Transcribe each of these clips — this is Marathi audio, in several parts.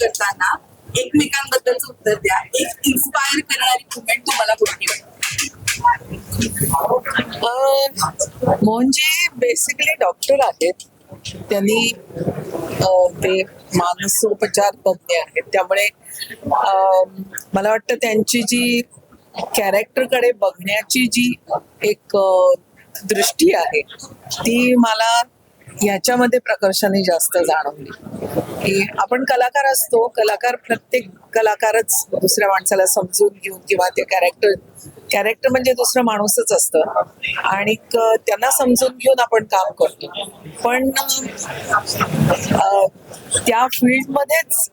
करताना एकमेकांबद्दलच उत्तर द्या. एक इन्स्पायर करणारी मुवमेंट तुम्हाला कोणती म्हणजे बेसिकली डॉक्टर आहेत. त्यांनी ते मानसोपचार तज्ञ आहेत. त्यामुळे मला वाटतं त्यांची जी कॅरेक्टरकडे बघण्याची जी एक दृष्टी आहे ती मला याच्यामध्ये प्रकर्षाने जास्त जाणवली. की आपण कलाकार असतो कलाकार प्रत्येक कलाकारच दुसऱ्या माणसाला समजून घेऊन किंवा ते कॅरेक्टर कॅरेक्टर म्हणजे दुसरं माणूसच असतं. आणि त्यांना समजून घेऊन आपण काम करतो. पण त्या फील्डमध्येच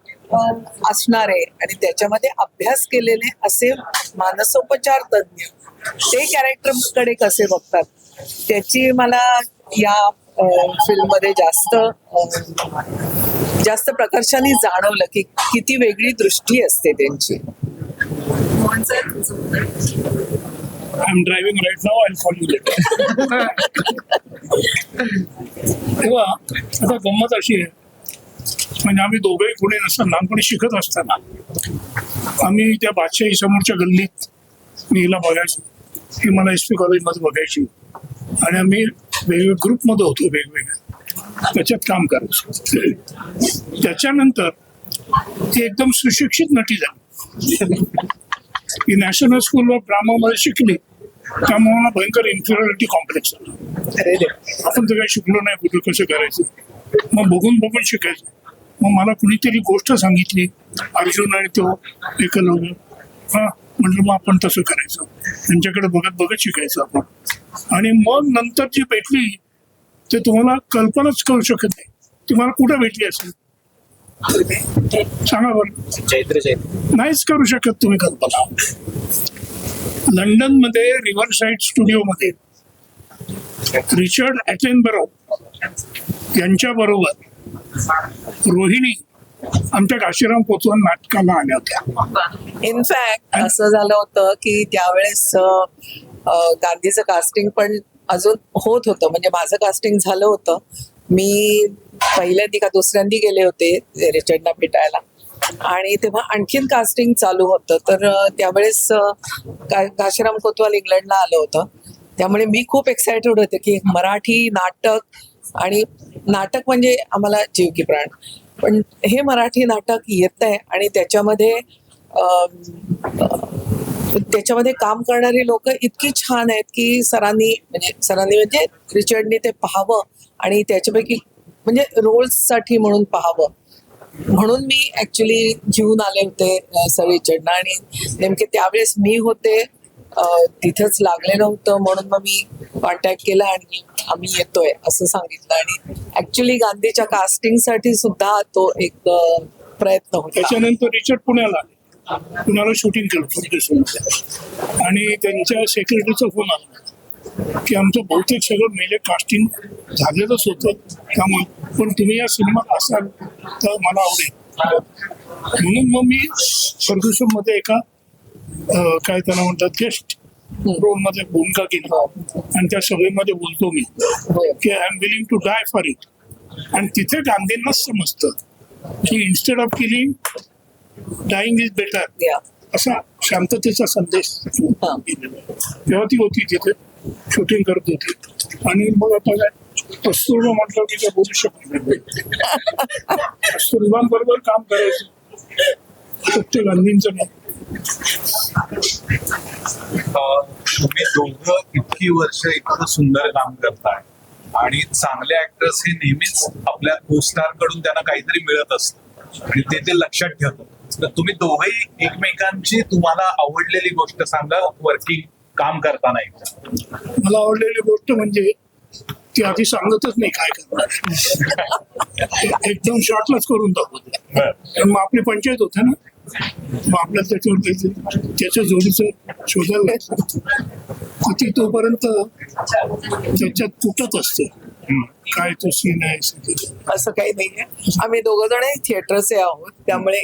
असणारे आणि त्याच्यामध्ये अभ्यास केलेले असे मानसोपचार तज्ज्ञ ते कॅरेक्टरकडे कसे बघतात? त्याची मला या फिल्ममध्ये जास्त जास्त प्रकर्षाने जाणवलं की किती वेगळी दृष्टी असते त्यांची मोहन सर तुमचं उत्तर. I'm driving right now. I'll call you later. तेव्हा आता गंमत अशी आहे म्हणजे आम्ही दोघे पुढे नसताना लहानपणी शिकत असताना आम्ही त्या बादशाही समोरच्या गल्लीत मी हिला बघायचो ही मला एस पी कॉलेजमध्ये बघायची आणि आम्ही वेगवेगळ्या ग्रुपमध्ये होतो वेगवेगळ्या. त्याच्यात काम करायचो. त्याच्यानंतर ती एकदम सुशिक्षित नटी झाली. ती नॅशनल स्कूल ऑफ ड्रामामध्ये शिकली. त्यामुळे मला भयंकर इन्फिरियरिटी कॉम्प्लेक्स रे आपण तर काही शिकलो नाही कुठं कसं करायचं? मग बघून बघून शिकायचं. मग मला कुणीतरी गोष्ट सांगितली. अर्जुन आणि तो एकलव्य. हा म्हटलं मग आपण तसं करायचं. त्यांच्याकडे बघत बघत शिकायचं आपण. आणि मग नंतर जी भेटली ते तुम्हाला कल्पनाच करू शकत नाही. ती मला कुठं भेटली असेल? सांगा बरं. चैत्र चैत्र. नाहीच करू शकत तुम्ही कल्पना. लंडनमध्ये रिव्हर साईड स्टुडिओ मध्ये रिचर्ड ॲटेनबरो यांच्या बरोबर रोहिणी आमच्या काशीराम कोचवन नाटकाला आल्या होत्या. इनफॅक्ट असं झालं होतं की त्यावेळेस गांधीचं कास्टिंग पण अजून होत होतं. म्हणजे माझं कास्टिंग झालं होतं. मी पहिल्यांदी का दुसऱ्यांदी गेले होते रिचर्डना भेटायला. आणि तेव्हा आणखीन कास्टिंग चालू होतं. तर त्यावेळेस अं, का- कोतवाल इंग्लंडला आलं होतं. त्यामुळे मी खूप एक्सायटेड होते की मराठी नाटक आणि नाटक म्हणजे आम्हाला जीव की प्राण. पण हे मराठी नाटक येत आहे आणि त्याच्यामध्ये त्याच्यामध्ये काम करणारी लोक इतकी छान आहेत की सरांनी म्हणजे सरांनी म्हणजे रिचर्डनी ते पाहावं आणि त्याच्यापैकी म्हणजे रोल्ससाठी म्हणून पाहावं. म्हणून मी ऍक्च्युली घेऊन आले होते सर रिचर्डना आणि नेमके त्यावेळेस मी होते तिथंच लागले नव्हतं म्हणून मग मी कॉन्टॅक्ट केला आणि आम्ही येतोय असं सांगितलं. आणि ऍक्च्युली गांधीच्या कास्टिंगसाठी सुद्धा तो एक प्रयत्न होता. त्याच्यानंतर रिचर्ड पुण्याला कुणाला पुण्याला शूटिंग केलं आणि त्यांच्या सेक्रेटरीचा फोन आला. की आमचं बहुतेक सगळं मेले कास्टिंग झालेलंच होतं त्यामुळे. पण तुम्ही या सिनेमात असाल तर मला आवडेल. म्हणून मग मी फर्ग्युसनमध्ये एका काय त्याला म्हणतात गेस्ट रोलमध्ये भूमिका केली. आणि त्या सभेमध्ये बोलतो मी की I am willing to die for it आणि तिथे गांधींनाच समजतं. की instead of killing dying is better. असा शांततेचा संदेश. तेव्हा ती होती तिथे शूटिंग करत होती. आणि मग आता काय? कस्तुरबा म्हटलं की काय बोलू शकत नाही. कस्तुरबांबरोबर काम करायचं. फक्त गांधींचं नाही. तुम्ही दोघं इतकी वर्ष इतकं सुंदर काम करताय. आणि चांगले ऍक्टर्स हे नेहमीच आपल्या कोस्टारकडून त्यांना काहीतरी मिळत असतं. आणि ते ते लक्षात ठेवतात. तुम्ही दोघंही एकमेकांची तुम्हाला आवडलेली गोष्ट सांगा वर्किंग काम करताना एकदा. मला आवडलेली गोष्ट म्हणजे ती आधी सांगतच नाही काय करणार एकदम शॉर्टलाच करून दाखवते. मग आपली पंचायत होते ना मग आपल्याला त्याच्यावर त्याच्या जोडीचं शोधायला ती तोपर्यंत त्याच्यात तुटत असते. काय तो सीन आहे. असं काही. नाहीये आम्ही दोघं जण थिएटरचे आहोत. त्यामुळे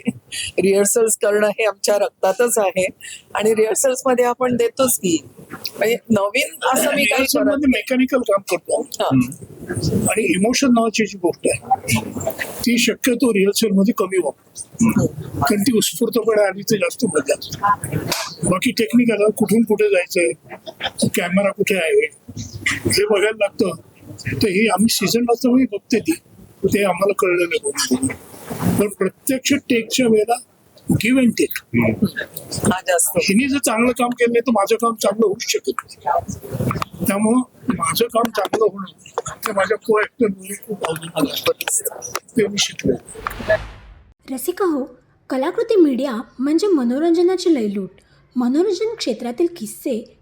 रिहर्सल्स करणं हे आमच्या रक्तातच आहे. आणि रिहर्सल्समध्ये आपण देतोच की म्हणजे नवीन असं मी काही मेकॅनिकल काम करतो. आणि इमोशन नावाची जी गोष्ट आहे ती शक्यतो रिहर्सलमध्ये कमी वापरतो कारण ती उत्स्फूर्तपणे आली तर जास्त मजा बाकी टेक्निकल कुठून कुठे जायचंय? कॅमेरा कुठे आहे? हे बघायला लागतं. तर हे आम्ही सीझन असल्यामुळे बघते ती. ते आम्हाला कळलं नाही. पण प्रत्यक्ष टेकच्या वेळेला गिव्ह अँड टेक जास्त. हिने जर चांगलं काम केलं नाही तर माझं काम चांगलं होऊच शकत नाही. त्यामुळं माझं काम चांगलं होणं ते माझ्या को ऍक्टरमुळे खूप अवलंबून. ते मी शिकलो. रसिका हो कलाकृती मीडिया म्हणजे मनोरंजनाची लयलूट. मनोरंजन क्षेत्रातील किस्से